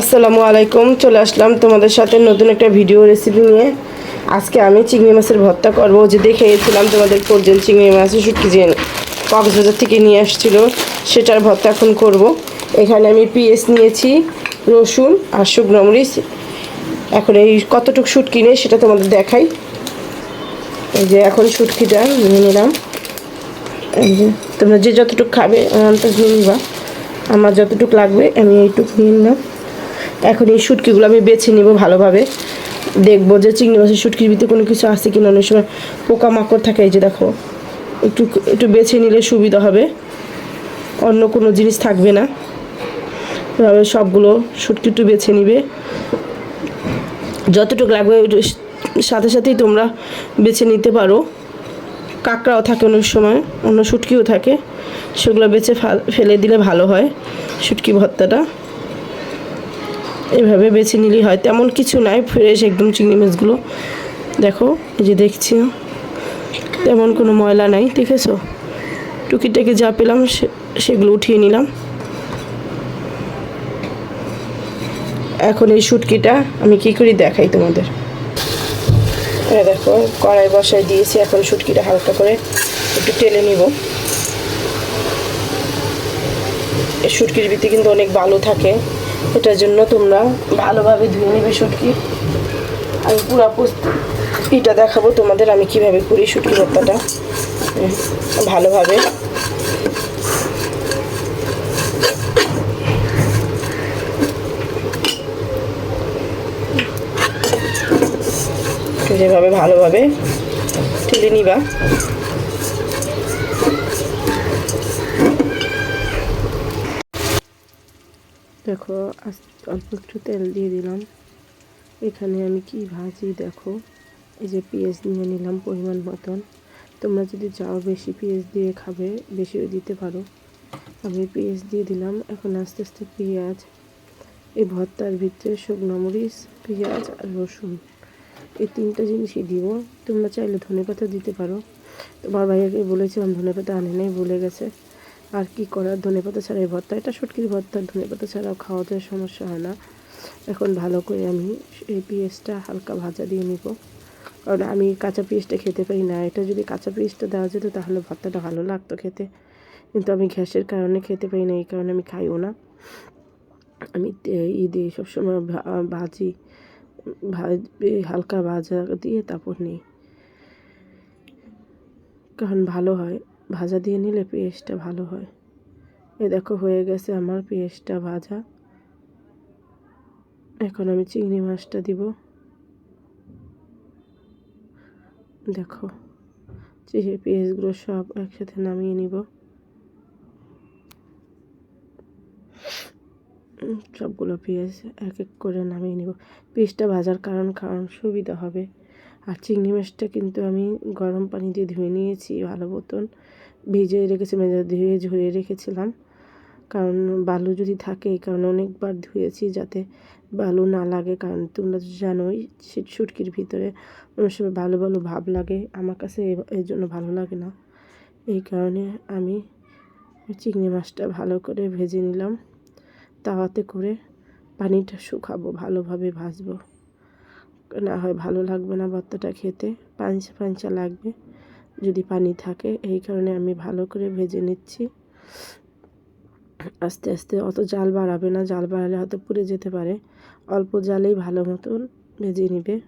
আসসালামু আলাইকুম, চলে আসলাম তোমাদের সাথে নতুন একটা ভিডিও রেসিপি নিয়ে। আজকে আমি চিংড়ি মাছের ভর্তা করব। যে দেখেছিলাম তোমাদের পর্যন্ত চিংড়ি মাছের শুটকি যে কক্সবাজার থেকে নিয়ে আসছিল, সেটার ভর্তা এখন করব। এখানে আমি পিএস নিয়েছি, রসুন আর শুকনো মরিচ। এখন এই কতটুকু শুটকি নেই সেটা তোমাদের দেখাই। এই যে এখন শুটকিটা নিয়ে নিলাম। এই যে তোমরা যে যতটুকু খাবে নিবা। আমার যতটুকু লাগবে, আমি এইটুকু নিয়ে নিলাম। এখন এই শুটকিগুলো আমি বেছে নিব ভালোভাবে। দেখব যে চিংড়ি মাছের শুটকির ভিতরে কোনো কিছু আছে কিনা। অনেক সময় পোকামাকড় থাকে, এই যে দেখো, একটু একটু বেছে নিলে সুবিধা হবে। অন্য কোনো জিনিস থাকবে না। এভাবে সবগুলো শুটকি একটু বেছে নিবে। যতটুকু লাগবে সাথে সাথেই তোমরা বেছে নিতে পারো। কাঁকড়াও থাকে অনেক সময়, অন্য শুটকিও থাকে। সেগুলো বেছে ফেলে দিলে ভালো হয় শুটকি ভর্তাটা। এভাবে বেছে নিলেই হয়। তেমন কিছু নাই ফ্রেশ একদম চিংড়ি মাছগুলো। দেখো, এই যে দেখছি। তেমন কোনো ময়লা নাই, দেখেছ? টুকিটাকে যা পেলাম সেগুলো উঠিয়ে নিলাম। এখন এই শুটকিটা আমি কি করি দেখাই তোমাদের। দেখো, কড়াই বসায় দিয়েছি, এখন শুটকিটা হালকা করে একটু টেলে নিব। শুটকির ভিতরে কিন্তু অনেক ভালো থাকে। এটার জন্য তোমরা ভালোভাবে ধুয়ে নেবে শুটকি। আমি পুরা এটা দেখাবো তোমাদের আমি কীভাবে করি শুটকি ভর্তাটা। ভালোভাবে। যেভাবে ভালোভাবে ঠেলে নিবা। দেখো অল্প একটু তেল দিয়ে দিলাম। এখানে আমি কি ভাজি, দেখো। এই যে পেঁয়াজ নিয়ে নিলাম পরিমাণ মতন। তোমরা যদি চাও বেশি পেঁয়াজ দিয়ে খাবে, বেশিও দিতে পারো। আমি পেঁয়াজ দিয়ে দিলাম, এখন আস্তে আস্তে পেঁয়াজ। এই ভর্তার ভিতরে শুকনো মরিচ, পেঁয়াজ আর রসুন। এই তিনটা জিনিসই দিব। তোমরা চাইলে ধনেপাতা দিতে পারো। তোমার ভাইয়াকে বলেছিলাম, ধনেপাতা আনে নাই, বলে গেছে। আর কি করার? ধনেপাতা ছাড়া এই ভর্তা। এটা শুটকির ভর্তা ধনেপাতা ছাড়াও খাওয়াতে সমস্যা হয় না। এখন ভালো করে আমি এই পেঁয়াজটা হালকা ভাজা দিয়ে নিব। কারণ আমি কাঁচা পেঁয়াজটা খেতে পারি না। এটা যদি কাঁচা পেঁয়াজটা দেওয়া যেত তাহলে ভর্তাটা ভালো লাগতো খেতে। কিন্তু আমি গ্যাসের কারণে খেতে পারি না, এই কারণে আমি খাইও না। আমি ই দিয়ে সবসময় ভাজ হালকা ভাজা দিয়ে তারপর নিই। কারণ ভালো হয়। ভাজা দিয়ে নিলে পেঁয়াজটা ভালো হয়। এ দেখো হয়ে গেছে আমার পেঁয়াজটা ভাজা। এখন আমি চিংড়ি মাছটা দিব। দেখো চিংড়ি পেঁয়াজগুলো সব একসাথে নামিয়ে নিব। সবগুলো পেঁয়াজ এক এক করে নামিয়ে নিব। পেঁয়াজটা ভাজার কারণ কারণ সুবিধা হবে। আর চিংড়ি মাছটা কিন্তু আমি গরম পানি দিয়ে ধুয়ে নিয়েছি ভালো মতন। ভিজে রেখেছি মানে ধুয়ে ঝরিয়ে রেখেছিলাম। কারণ বালু যদি থাকে কারণে অনেকবার ধুয়েছি যাতে বালু না লাগে। কারণ তোমরা জানোই শীত শুটকির ভিতরে অনেক সময় ভালো ভালো ভাব লাগে। আমার কাছে এর জন্য ভালো লাগে না। এই কারণে আমি চিংড়ি মাছটা ভালো করে ভেজে নিলাম। তাওয়াতে করে পানিটা শুকাবো, ভালোভাবে ভাজবো। না হয় ভালো লাগবে না ভর্তাটা খেতে। পাঞ্চা পাঞ্চা লাগবে। যদি পানি থাকে, এই কারণে আমি ভালো করে ভেজে নিচ্ছি। আস্তে আস্তে, অত জাল বাড়াবে না, জাল বাড়ালে হয়তো পুড়ে যেতে পারে। অল্প জালেই ভালো মতন ভেজে নিবে।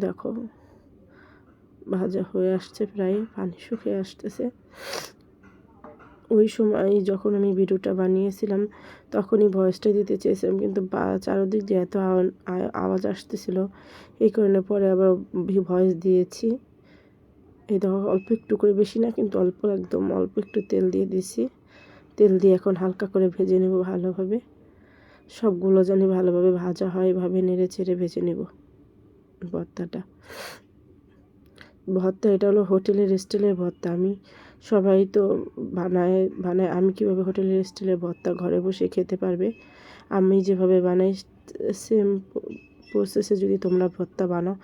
দেখো, ভাজা হয়ে আসছে প্রায়, পানি শুকিয়ে আসতেছে। ওই সময় যখন আমি ভিডিওটা বানিয়েছিলাম, তখনই ভয়েসটা দিতে চেয়েছিলাম, কিন্তু বা- চারদিক দিয়ে এত আওয়াজ আসতেছিল। এই কারণে পরে আবার ভয়েস দিয়েছি। এই দেখো অল্প একটু করে বেশি না, কিন্তু অল্প একদম অল্প একটু তেল দিয়ে দিছি তেল দিয়ে এখন হালকা করে ভেজে নেব ভালোভাবে। সবগুলো জানি ভালোভাবে ভাজা হয়, এভাবে নেড়ে চেড়ে ভেজে নেব ভর্তাটা। ভর্তা এটা হলো হোটেলের স্টাইলের ভর্তা। আমি সবাই তো বানায় বানায়, আমি কীভাবে হোটেলের স্টাইলের ভর্তা ঘরে বসে খেতে পারবে? আমি যেভাবে বানাই সেম প্রসেসে যদি তোমরা ভর্তা বানাও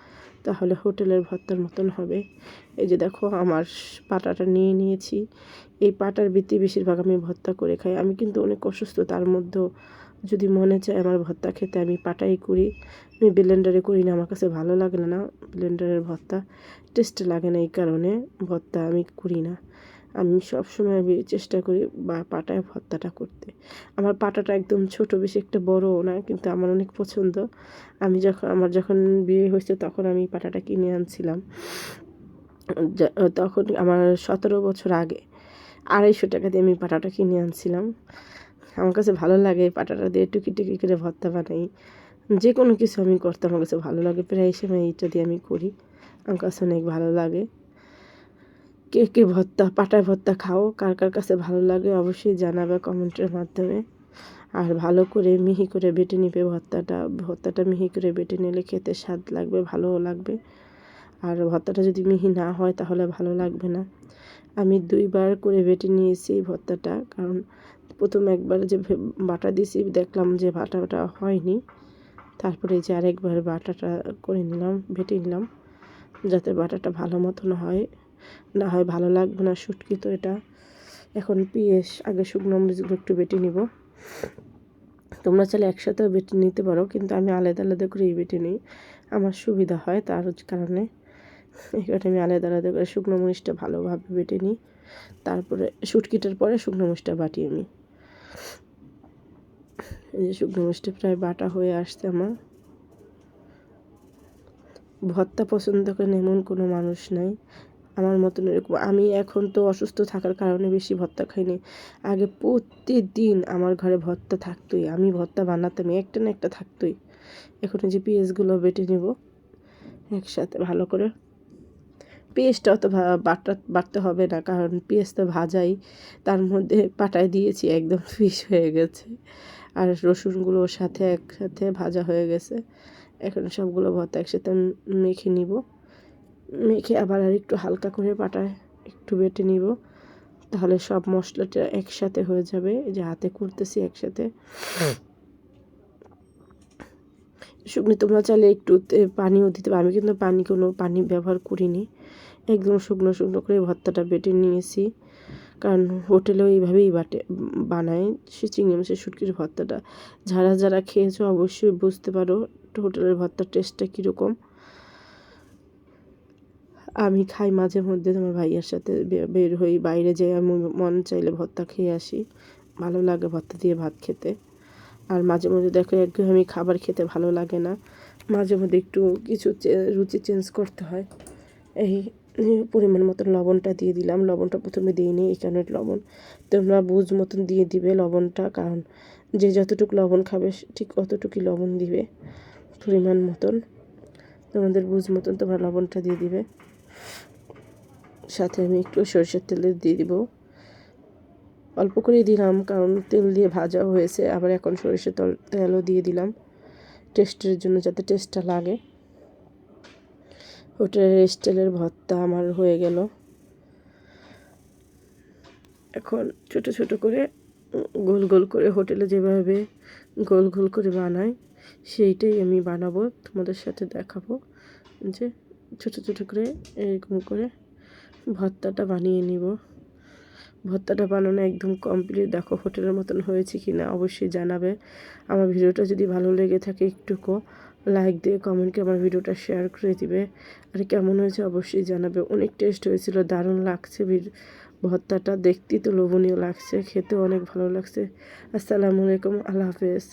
তাহলে হোটেলের ভর্তার মতন হবে। এই যে দেখো, আমার পাটাটা নিয়ে নিয়েছি। এই পাটার বৃত্তি বেশিরভাগ আমি ভর্তা করে খাই। আমি কিন্তু অনেক অসুস্থ, তার মধ্যেও যদি মনে চায় আমার ভর্তা খেতে, আমি পাটাই করি। আমি ব্লেন্ডারে করি না, আমার কাছে ভালো লাগে না ব্লেন্ডারের ভর্তা। টেস্ট লাগে না এই কারণে ভর্তা আমি করি না। আমি সবসময় চেষ্টা করি বা পাটায় ভর্তাটা করতে। আমার পাটাটা একদম ছোট, বেশি একটা বড়ও না, কিন্তু আমার অনেক পছন্দ। আমি যখন, আমার যখন বিয়ে হয়েছে তখন আমি পাটাটা কিনে আনছিলাম। তখন আমার সতেরো বছর আগে আড়াইশো টাকা দিয়ে আমি পাটাটা কিনে আনছিলাম। আমার কাছে ভালো লাগে পাটাটা দিয়ে টুকি টুকি করে ভর্তা বানাই। যে কোনো কিছু আমি করতে আমার কাছে ভালো লাগে। প্রায় সময় এইটা দিয়ে আমি করি। আমার কাছে অনেক ভালো লাগে। কে কে ভর্তা, পাটায় ভর্তা খাও, কার কার কাছে ভালো লাগে অবশ্যই জানাবে কমেন্টের মাধ্যমে। আর ভালো করে মিহি করে বেটে নিবে ভর্তাটা ভর্তাটা মিহি করে বেটে নিলে খেতে স্বাদ লাগবে, ভালোও লাগবে। আর ভর্তাটা যদি মিহি না হয় তাহলে ভালো লাগবে না। আমি দুইবার করে বেটে নিয়েছি ভর্তাটা, কারণ প্রথম একবার যে বাটা দিয়েছি দেখলাম যে বাটাটা হয়নি। তারপরে যে আরেকবার বাটাটা করে নিলাম, বেটে নিলাম, যাতে বাটাটা ভালো মতন হয়। না হয় ভালো লাগবে না শুটকি তো এটা। এখন পিএস আগে শুকনো মরিচগুলো একটু বেটে নিব। তোমরা চাইলে একসাথেও বেটে নিতে পারো, কিন্তু আমি আলাদা আলাদা করেই বেটে নিই। আমার সুবিধা হয় তার কারণে। এখানে আমি আলাদা আলাদা করে শুকনো মরিচটা ভালোভাবে বেটে নিই। তারপরে শুটকিটার পরে শুকনো মরিচটা বাটি আমি। এই যে শুকনো মরিচটা প্রায় বাটা হয়ে আসছে আমার। ভর্তা পছন্দ করেন এমন কোনো মানুষ নাই। আমার মতন এরকম। আমি এখন তো অসুস্থ থাকার কারণে বেশি ভর্তা খাইনি। আগে প্রতিদিন আমার ঘরে ভর্তা থাকতোই। আমি ভর্তা বানাতাম, একটা না একটা থাকতোই। এখন যে পেঁয়াজগুলো বেটে নেব একসাথে ভালো করে। পেঁয়াজটা অত বাটা, বাটতে হবে না, কারণ পেঁয়াজ তো ভাজাই। তার মধ্যে পাটায় দিয়েছি, একদম ফিস হয়ে গেছে। আর রসুনগুলো ওর সাথে একসাথে ভাজা হয়ে গেছে। এখন সবগুলো ভর্তা একসাথে মেখে নিব। মেখে আবার আর একটু হালকা করে পাটায় একটু বেটে নিব। তাহলে সব মশলাটা একসাথে হয়ে যাবে। যে হাতে করতেছি একসাথে। শুকনো তোমরা চাইলে একটু পানিও দিতে পারো। আমি কিন্তু পানি কোনো পানি ব্যবহার করিনি। একদম শুকনো শুকনো করে ভর্তাটা বেটে নিয়েছি। কারণ হোটেলেও এইভাবেই বাটে, বানায় সে চিংড়ি মাছের শুটকির ভর্তাটা। যারা যারা খেয়েছো অবশ্যই বুঝতে পারো হোটেলের ভর্তার টেস্টটা কীরকম। আমি খাই মাঝে মধ্যে তোমার ভাইয়ের সাথে বের হই, বাইরে যেয়ে আমি মন চাইলে ভর্তা খেয়ে আসি। ভালো লাগে ভর্তা দিয়ে ভাত খেতে। আর মাঝে মধ্যে দেখো একঘেয়েমি খাবার খেতে ভালো লাগে না। মাঝে মধ্যে একটু কিছু রুচি চেঞ্জ করতে হয়। এই এই পরিমাণ মতন লবণটা দিয়ে দিলাম। লবণটা প্রথমে দিইনি এই কারণে লবণ। তোমরা বুঝ মতন দিয়ে দিবে লবণটা, কারণ যে যতটুকু লবণ খাবে ঠিক অতটুকুই লবণ দিবে পরিমাণ মতন। তোমাদের বুঝ মতন তোমরা লবণটা দিয়ে দিবে। সাথে আমি একটু সরষের তেল দিয়ে দিব। অল্প করেই দিলাম, কারণ তেল দিয়ে ভাজা হয়েছে। আবার এখন সরষের তেল, তেলও দিয়ে দিলাম। টেস্টের জন্য যাতে টেস্টটা লাগে। হোটেলের স্টাইলের ভর্তা আমার হয়ে গেল। এখন ছোট ছোট করে গোল গোল করে হোটেলে যেভাবে গোল গোল করে বানায় সেইটাই আমি বানাবো। তোমাদের সাথে দেখাবো যে ছোট ছোট করে এরকম করে ভর্তাটা বানিয়ে নিব। ভর্তাটা বানানো একদম কমপ্লিট দেখো হোটেলের মতন হয়েছে কি না অবশ্যই জানাবে। আমার ভিডিওটা যদি ভালো লেগে থাকে একটুকু লাইক দিয়ে কমেন্ট করে আমার ভিডিওটা শেয়ার করে দিবে। আর কেমন হয়েছে অবশ্যই জানাবে। অনেক টেস্ট হয়েছিল, দারুণ লাগছে ভর্তাটা। দেখতেই তো লোভনীয় লাগছে, খেতেও অনেক ভালো লাগছে। আসসালামু আলাইকুম, আল্লাহ হাফেজ।